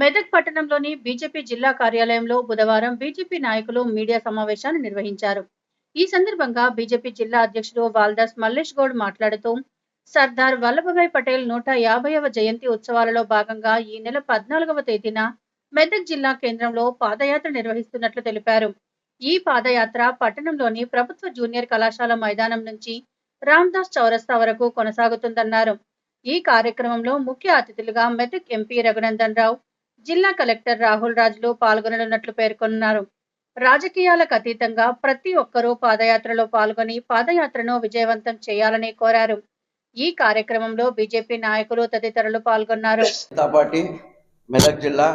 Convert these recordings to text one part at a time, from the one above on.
మెదక్ పట్టణంలోని బీజేపీ జిల్లా కార్యాలయంలో బుధవారం బీజేపీ నాయకులు మీడియా సమావేశాన్ని నిర్వహించారు. ఈ సందర్భంగా బీజేపీ జిల్లా అధ్యక్షుడు వాల్దాస్ మల్లేష్ గౌడ్ మాట్లాడుతూ సర్దార్ వల్లభభాయ్ పటేల్ నూట యాభైవ జయంతి ఉత్సవాలలో భాగంగా ఈ నెల పద్నాలుగవ తేదీన మెదక్ జిల్లా కేంద్రంలో పాదయాత్ర నిర్వహిస్తున్నట్లు తెలిపారు. ఈ పాదయాత్ర పట్టణంలోని ప్రభుత్వ జూనియర్ కళాశాల మైదానం నుంచి రామ్దాస్ చౌరస్తా వరకు కొనసాగుతుందన్నారు. ఈ కార్యక్రమంలో ముఖ్య అతిథులుగా మెదక్ ఎంపీ రఘునందన్ రావు జిల్లా కలెక్టర్ రాహుల్ రాజులు పాల్గొననున్నట్లు పేర్కొన్నారు. రాజకీయాలకు అతీతంగా ప్రతి ఒక్కరూ పాదయాత్రలో పాల్గొని పాదయాత్రను విజయవంతం చేయాలని కోరారు. ఈ కార్యక్రమంలో బీజేపీ నాయకులు తదితరులు పాల్గొన్నారు. పార్టీ మెదక్ జిల్లా.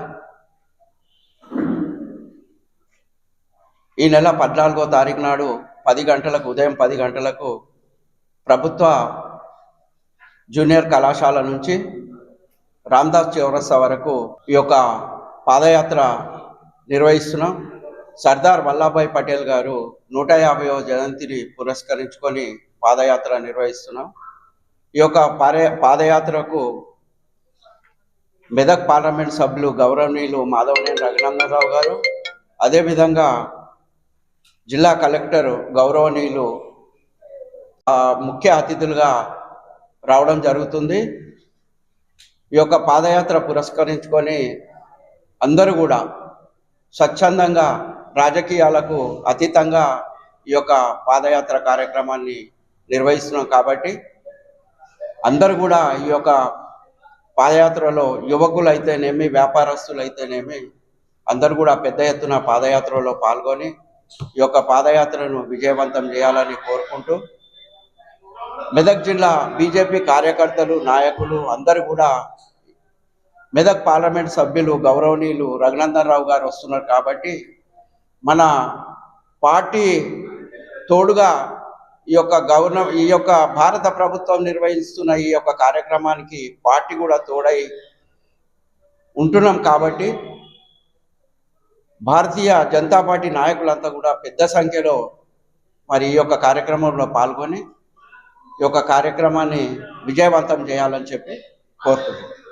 ఈ నెల పద్నాలుగో తారీఖు నాడు పది గంటలకు ఉదయం పది గంటలకు ప్రభుత్వ జూనియర్ కళాశాల నుంచి రామ్దాస్ చౌరస్తా వరకు ఈ యొక్క పాదయాత్ర నిర్వహిస్తున్నాం. సర్దార్ వల్లభాయ్ పటేల్ గారు నూట యాభైవ జయంతిని పురస్కరించుకొని పాదయాత్ర నిర్వహిస్తున్నాం. ఈ యొక్క పాదయాత్రకు మెదక్ పార్లమెంట్ సభ్యులు గౌరవనీయులు మాధవనేని రఘునందనరావు గారు అదేవిధంగా జిల్లా కలెక్టర్ గౌరవనీయులు ముఖ్య అతిథులుగా రావడం జరుగుతుంది. ఈ యొక్క పాదయాత్ర పురస్కరించుకొని అందరూ కూడా స్వచ్ఛందంగా రాజకీయాలకు అతీతంగా ఈ యొక్క పాదయాత్ర కార్యక్రమాన్ని నిర్వహిస్తున్నాం కాబట్టి అందరూ కూడా ఈ యొక్క పాదయాత్రలో యువకులు అయితేనేమి వ్యాపారస్తులు అయితేనేమి అందరూ కూడా పెద్ద ఎత్తున పాదయాత్రలో పాల్గొని ఈ యొక్క పాదయాత్రను విజయవంతం చేయాలని కోరుకుంటూ మెదక్ జిల్లా బీజేపీ కార్యకర్తలు నాయకులు అందరూ కూడా మెదక్ పార్లమెంట్ సభ్యులు గౌరవనీయులు రఘునందన్ రావు గారు వస్తున్నారు కాబట్టి మన పార్టీ తోడుగా ఈ యొక్క గవర్న ఈ యొక్క భారత ప్రభుత్వం నిర్వహిస్తున్న ఈ యొక్క కార్యక్రమానికి పార్టీ కూడా తోడై ఉంటున్నాం కాబట్టి భారతీయ జనతా పార్టీ నాయకులంతా కూడా పెద్ద సంఖ్యలో మరి ఈ యొక్క కార్యక్రమంలో పాల్గొని యొక్క కార్యక్రమాన్ని విజయవంతం చేయాలని చెప్పి కోరుతున్నాను